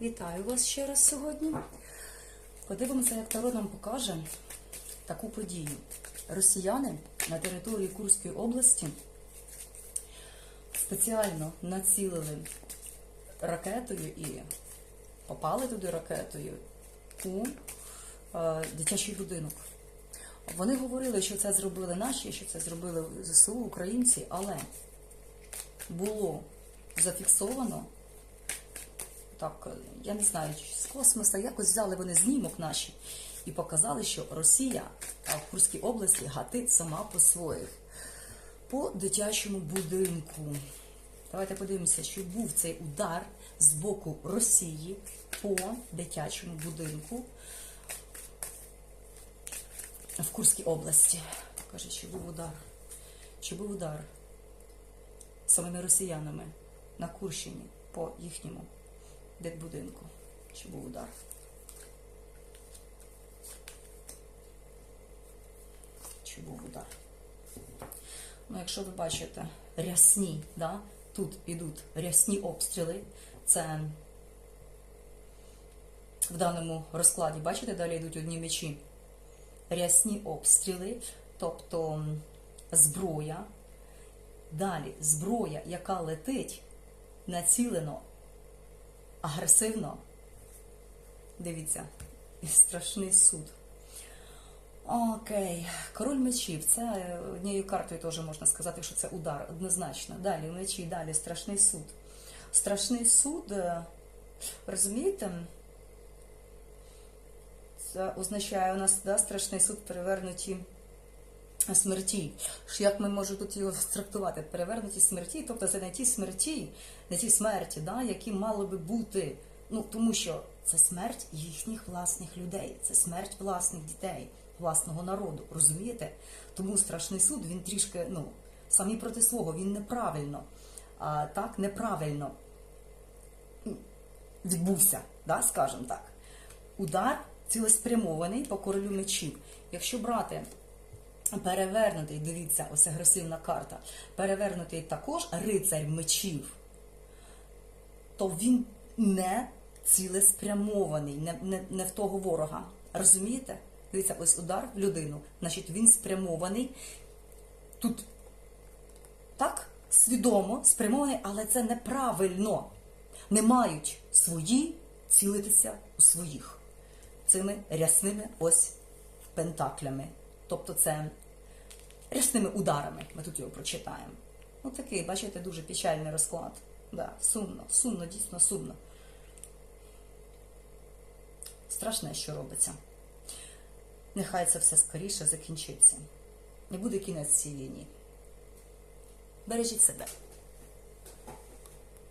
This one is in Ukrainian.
Вітаю вас ще раз сьогодні. Подивимося, як Таро нам покаже таку подію. Росіяни на території Курської області спеціально націлили ракетою і попали туди ракетою у е, дитячий будинок. Вони говорили, що це зробили наші, що це зробили ЗСУ, українці, але було зафіксовано так, я не знаю, з космоса якось взяли вони знімок наші і показали, що Росія в Курській області гатить сама по своїх, по дитячому будинку. Давайте подивимося, чи був цей удар з боку Росії по дитячому будинку в Курській області. Каже, чи був удар? Чи був удар самими росіянами на Курщині по їхньому дитбудинку? Чи був удар? Чи був удар? Ну, якщо ви бачите рясні, да? тут ідуть рясні обстріли, це в даному розкладі, бачите, далі йдуть одні мечі. Рясні обстріли, тобто зброя. Далі зброя, яка летить націлено агресивно. Дивіться, страшний суд. Окей, король мечів. Це однією картою теж можна сказати, що це удар, однозначно. Далі мечі, далі страшний суд. Страшний суд, е, розумієте? Це означає у нас да, страшний суд перевернуті смерті. Ж Як ми можемо тут його трактувати? Перевернуті смерті, тобто це не ті смерті, не ті смерті, да, які мали би бути. Ну, тому що це смерть їхніх власних людей, це смерть власних дітей, власного народу. Розумієте? Тому страшний суд він трішки, ну, самі проти свого, він неправильно, а, так, неправильно відбувся, да, скажімо так. Удар цілеспрямований по королю мечів. Якщо брати перевернутий, дивіться, ось агресивна карта, перевернутий також рицарь мечів, то він не цілеспрямований, не, не, не в того ворога. Розумієте? Дивіться, ось удар в людину, значить він спрямований. Тут так, свідомо спрямований, але це неправильно. Не мають свої цілитися у своїх цими рясними ось пентаклями. Тобто це рясними ударами. Ми тут його прочитаємо. Ну такий, бачите, дуже печальний розклад. Да, сумно, сумно, дійсно сумно. Страшне, що робиться. Нехай це все скоріше закінчиться. Не буде кінець цій війні. Бережіть себе.